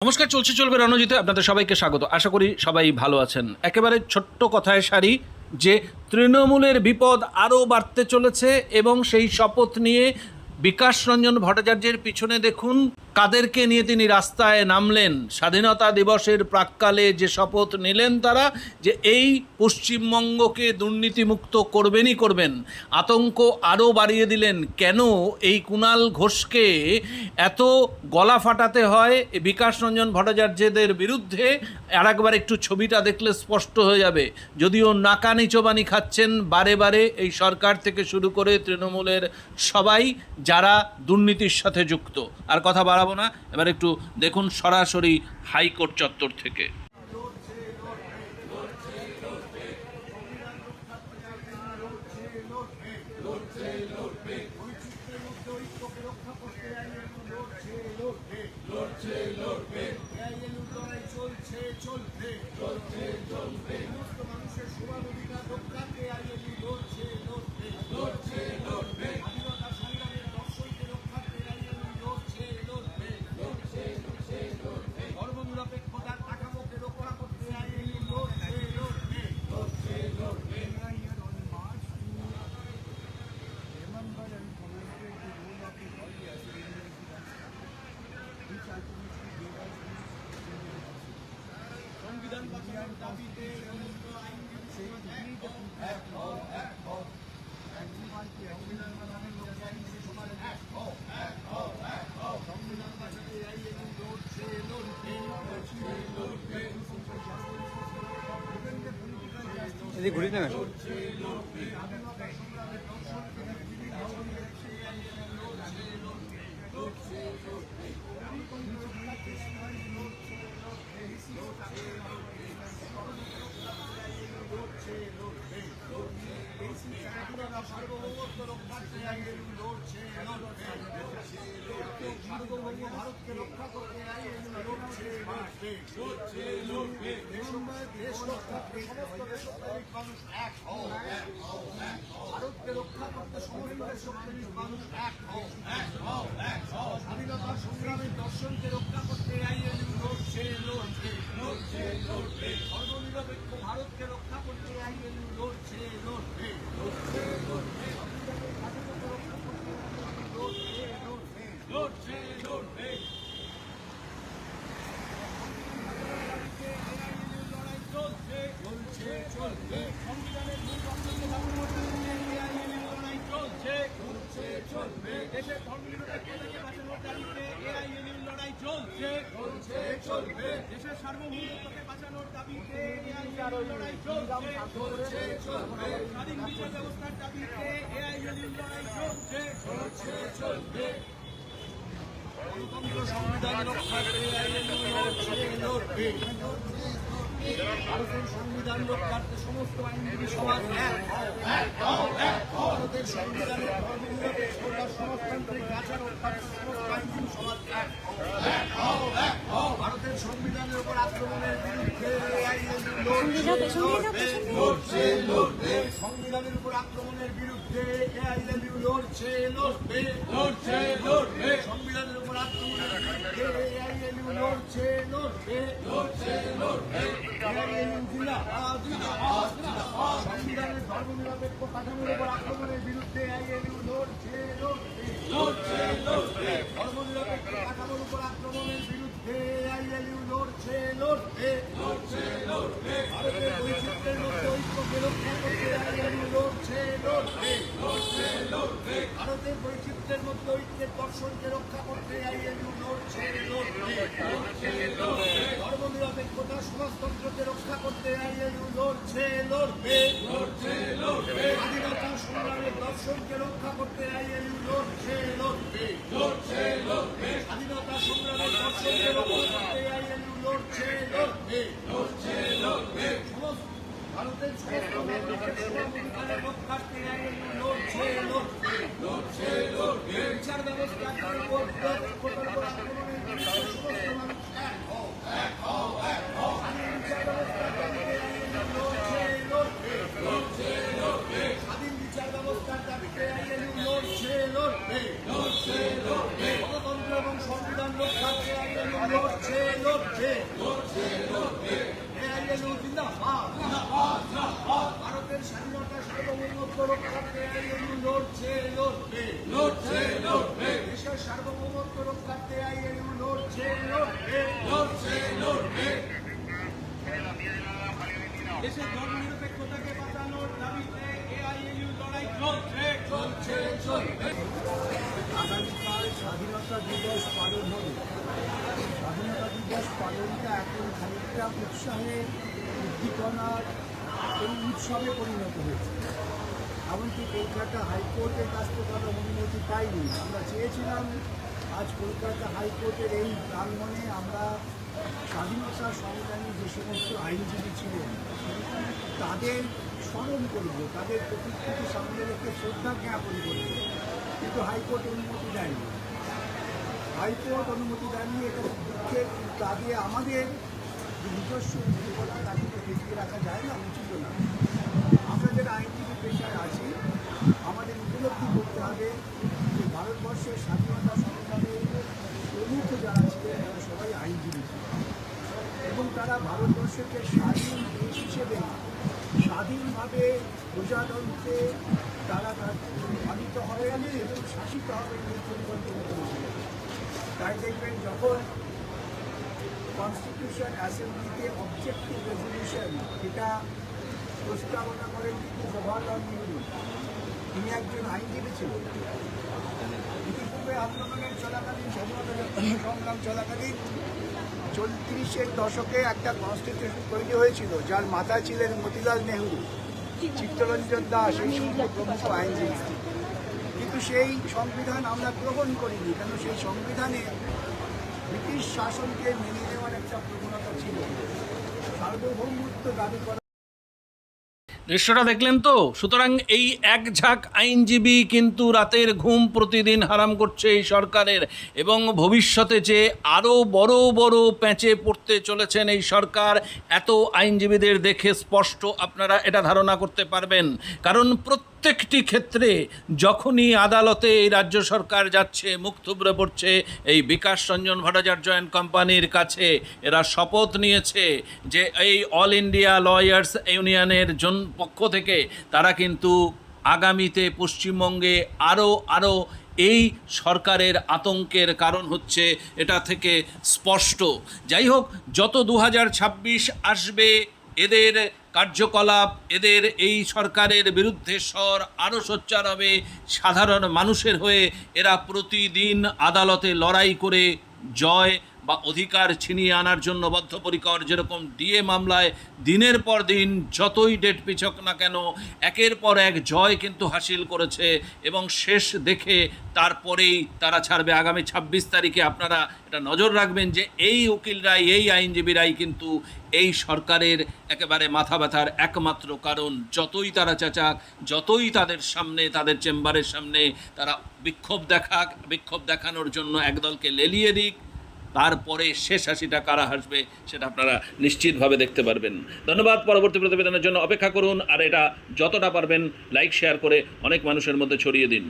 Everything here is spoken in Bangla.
নমস্কার, চলছে, চলবে রণজিতে। আপনাদের সবাইকে স্বাগত। আশা করি সবাই ভালো আছেন। একেবারে ছোট্ট কথায় সারি যে তৃণমূলের বিপদ আরও বাড়তে চলেছে এবং সেই শপথ নিয়ে বিকাশ রঞ্জন ভট্টাচার্যের পিছনে দেখুন কাদেরকে নিয়ে তিনি রাস্তায় নামলেন। স্বাধীনতা দিবসের প্রাককালে যে শপথ নিলেন তারা, যে এই পশ্চিমবঙ্গকে দুর্নীতিমুক্ত করবেনই করবেন। আতঙ্ক আরও বাড়িয়ে দিলেন, কেন এই কুণাল ঘোষকে এত গলা ফাটাতে হয়? বিকাশ রঞ্জন ভট্টাচার্যদের বিরুদ্ধে আর একবার একটু ছবিটা দেখলে স্পষ্ট হয়ে যাবে। যদিও নাকানি চোবানি খাচ্ছেন বারে বারে এই সরকার থেকে শুরু করে তৃণমূলের সবাই, যারা দুর্নীতির সাথে যুক্ত। আর কথা বাড়াবো না। এবার একটু দেখুন সরাসরি হাইকোর্ট চত্বর থেকে। চলছে চলবে চলছে চলবে এদিকে ঘুরি না সার্বভৌমত্ব রক্ষার্থে লড়ছে সার্বভৌম ভারতকে রক্ষা করতে দেশ রক্ষার্থে সমস্ত দেশপ্রেমিক মানুষ এক হও ভারতকে রক্ষা করতে সমস্ত দেশপ্রেমিক মানুষ এক হও এক হও এক হও স্বাধীনতা সংগ্রামের দর্শনকে রক্ষা করতে আইএলই লড়ছে লড়ছে লড়ছে লড়বে সর্বনিরপেক্ষ ভারতকে রক্ষা করতে আইএলই লড়ছে লড়বে লড়ছে লড়বে লড়ছে লড়বে লড়াই চলছে চলছে চলবে সংবিধানের মূল বক্তব্য ধারণ করতে এআইএলএ লড়াই চলছে চলছে চলবে দেশের লড়াই চলছে। চলছে চলবে চলছে চলছে চলবে স্বাধীন বিচার ব্যবস্থার দাবিতে এআইএলএ লড়াই চলছে চলছে চলবে সংবিধান ভারতের সংবিধান রক্ষার্থে সমস্ত আইনজীবী সমাজ। ভারতের সংবিধানের সমাজতান্ত্রিক ধাঁচা রক্ষার্থে সমস্ত আইনজীবী সমাজ। ভারতের সংবিধানের উপর আক্রমণের বিরুদ্ধে সংবিধানের উপর আক্রমণের বিরুদ্ধে এআইএলইউ লড়ছে লড়বে লড়ছে লড়বে সংবিধানের ধর্মনিরপেক্ষ কাঠামোর উপর আক্রমণের বিরুদ্ধে এআইএলইউ লড়ছে লড়ছে ধর্মনিরপেক্ষ কাঠামোর উপর আক্রমণের বিরুদ্ধে এআইএলইউ লড়ছে লড়বে লড়ছে লড়বে ভারতের বৈচিত্র্যের মধ্যে ঐক্যকে রক্ষা করতে আইএলইউ লড়ছে ভারতের বৈচিত্র্যের মধ্যে ঐক্যের দর্শনকে রক্ষা করতে আইএলইউ লড়ছে ধর্মনিরপেক্ষতা সমাজতন্ত্রকে রক্ষা করতে লড়ছে, লড়বে। স্বাধীনতা, সংগ্রামের দর্শনকে রক্ষা করতে আইএলইউ লড়ছে, লড়বে। স্বাধীনতা, সংগ্রামের দর্শনকে রক্ষা করতে আইএলইউ লড়ছে, লড়বে। সমস্ত ভারতের নাগরিকের সমানাধিকারের রক্ষার্থে আইএলইউ লড়ছে লড়বে লড়ছে লড়বে বিচার ব্যবস্থার উপর নিরপেক্ষতার উপর আক্রমণের বিরুদ্ধে সমস্ত মানুষ এক হও এক হও এক হও স্বাধীন বিচার ব্যবস্থার দাবিতে আইএলইউ লড়ছে লড়বে লড়ছে লড়বে স্বাধীন বিচার ব্যবস্থার দাবিতে আইএলইউ লড়ছে লড়বে লড়ছে লড়বে গণতন্ত্র এবং সংবিধান রক্ষার্থে আইএলইউ লড়ছে লড়ছে এআইএলইউ জিন্দাবাদ ভারতের স্বাধীনতা সার্বভৌমত্ব রক্ষার্থে লড়ছে লড়বে। লড়ছে লড়বে। দেশের সার্বভৌমত্ব রক্ষার্থে এআইএলইউ লড়ছে লড়বে। লড়ছে লড়বে। দেশের ধর্মনিরপেক্ষতাকে বাঁচানোর দাবিতে এআইএলইউ লড়াই চলছে চলছে চলবে। আগামীকাল স্বাধীনতা দিবস পালন হবে। স্বাধীনতা দিবস পালনটা এখন খানিকটা উৎসাহে উদ্দীপনার এই উৎসবে পরিণত হয়েছে। এমনকি কলকাতা হাইকোর্টের কাছ থেকে আমরা অনুমতি পাইনি। আমরা চেয়েছিলাম আজ কলকাতা হাইকোর্টের এই প্রাঙ্গণে আমরা স্বাধীনতা সংগ্রামী যে সমস্ত আইনজীবী ছিলেন, তাদের স্মরণ করব, তাদের প্রতিকৃতি সামনে রেখে শ্রদ্ধা জ্ঞাপন করব। কিন্তু হাইকোর্ট অনুমতি দেয়নি। হাইকোর্ট অনুমতি দেয়নি, এটা দুঃখের দিয়ে আমাদের নিজস্ব তাকে দেখিয়ে রাখা যায় না, উচিত না আইনজীবী পেশায় আছি আমাদের উপলব্ধি করতে হবে যে ভারতবর্ষের স্বাধীনতা সংগ্রামে প্রমুখ যারা ছিলেন তারা সবাই আইনজীবী এবং তারা ভারতবর্ষকে স্বাধীন দেশ হিসেবে স্বাধীনভাবে প্রজাতন্ত্রে তারা পালিত হবেন এবং শাসিত হবেন পরিকল্পনা করেছিলেন তাই দেখবেন যখন কনস্টিটিউশন অ্যাসেম্বলিতে অবজেক্টিভ রেজলিউশন এটা প্রস্তাবনা করেন কিন্তু জওয়াহরলাল নেহরু তিনি একজন আইনজীবী ছিলেন। ইতিপূর্বে আন্দোলনের চলাকালীন স্বাধীনতা সংগ্রাম চলাকালীন চৌত্রিশের দশকে একটা কনস্টিটিউশন তৈরি হয়েছিল, যার মাথায় ছিলেন মতিলাল নেহরু। চিত্তরঞ্জন দাস এই সমস্ত আইনজীবী। কিন্তু সেই সংবিধান আমরা গ্রহণ করিনি, কেন সেই সংবিধানে ব্রিটিশ শাসনকে মেনে নেওয়ার একটা প্রবণতা ছিল। সার্বভৌমত্ব দাবি করা দৃশ্যটা দেখলেন তো? সুতরাং এই এক ঝাঁক আইনজীবী কিন্তু রাতের ঘুম প্রতিদিন হারাম করছে এই সরকারের এবং ভবিষ্যতে যে আরও বড় বড় প্যাঁচে পড়তে চলেছেন এই সরকার, এত আইনজীবীদের দেখে স্পষ্ট আপনারা এটা ধারণা করতে পারবেন। কারণ প্রত্যেকটি ক্ষেত্রে যখনই আদালতে এই রাজ্য সরকার যাচ্ছে, মুখ থুবড়ে পড়ছে, এই বিকাশ রঞ্জন ভট্টাচার্য অ্যান্ড কোম্পানির কাছে এরা শপথ নিয়েছে যে এই অল ইন্ডিয়া লয়ার্স ইউনিয়নের জন পক্ষ থেকে তারা কিন্তু আগামীতে পশ্চিমবঙ্গে আরও আরও এই সরকারের আতঙ্কের কারণ হচ্ছে এটা থেকে স্পষ্ট। যাই হোক, যত দু হাজার ছাব্বিশ আসবে, এদের কার্যকলাপ, এদের এই সরকারের বিরুদ্ধে স্বর আরও সোচ্চার হবে। সাধারণ মানুষের হয়ে এরা প্রতিদিন আদালতে লড়াই করে জয় বা অধিকার ছিনিয়ে আনার জন্য বদ্ধপরিকর যেরকম ডিএ মামলায় দিনের পর দিন যতই ডেট পিছক না কেন, একের পর এক জয় কিন্তু হাসিল করেছে এবং শেষ দেখে তারপরেই তারা ছাড়বে। আগামী ছাব্বিশ তারিখে আপনারা এটা নজর রাখবেন যে এই উকিলরাই, এই আইনজীবীরাই কিন্তু এই সরকারের একেবারে মাথা ব্যথার একমাত্র কারণ। যতই তারা চাচাক, যতই তাদের সামনে, তাদের চেম্বারের সামনে তারা বিক্ষোভ দেখাক বিক্ষোভ দেখানোর জন্য একদলকে লেলিয়ে দিক তারপরে শেষ হাসিটা কারা হাসবে সেটা আপনারা নিশ্চিতভাবে দেখতে পারবেন। ধন্যবাদ পরবর্তী প্রতিবেদনের জন্য অপেক্ষা করুন, আর এটা যতটা পারবেন লাইক শেয়ার করে অনেক মানুষের মধ্যে ছড়িয়ে দিন।